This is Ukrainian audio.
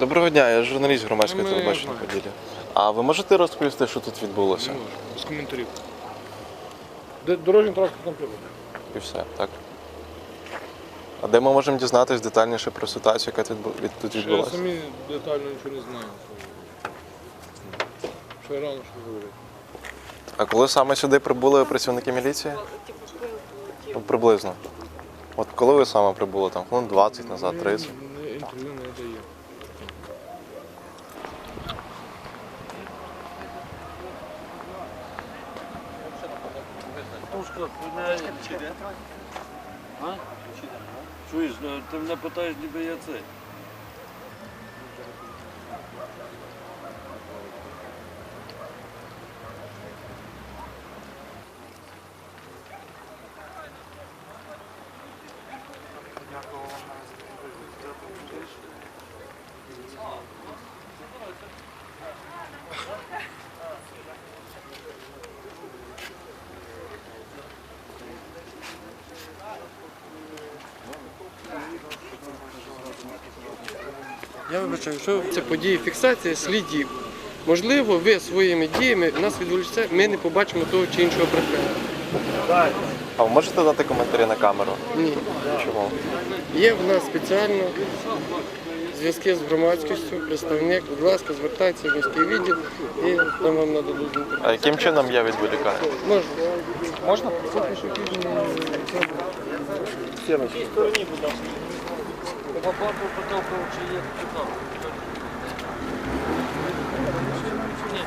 Доброго дня, я журналіст громадського Ми телебачення знаємо. Поділля. А ви можете розповісти, що тут відбулося? Не можу, без коментарів. Де дорожній транспортний прилад. І все, так. А де ми можемо дізнатися детальніше про ситуацію, яка тут відбу- від- тут Ще я відбулася? самі детально нічого не знаю. Ще рано що говорити. А коли саме сюди прибули працівники міліції? Ну, приблизно. От коли ви саме прибули там? Хвилин 20 назад, 30. Не, інтерв'ю не дає. Пушка, хуйня. Чуєш, ти мене питаєш, ніби я це. Я вибачаю, що це події фіксація слідів. Можливо, ви своїми діями нас відволічте, ми не побачимо того чи іншого предмета. А ви можете дати коментарі на камеру? Ні. Чому? Є в нас спеціально зв'язки з громадськістю, представник, будь ласка, звертайтеся в міський відділ і там вам нададуть. А яким чином я відволікаю? Можна. Можна? По Роботу потопив чи є потоп? Ні.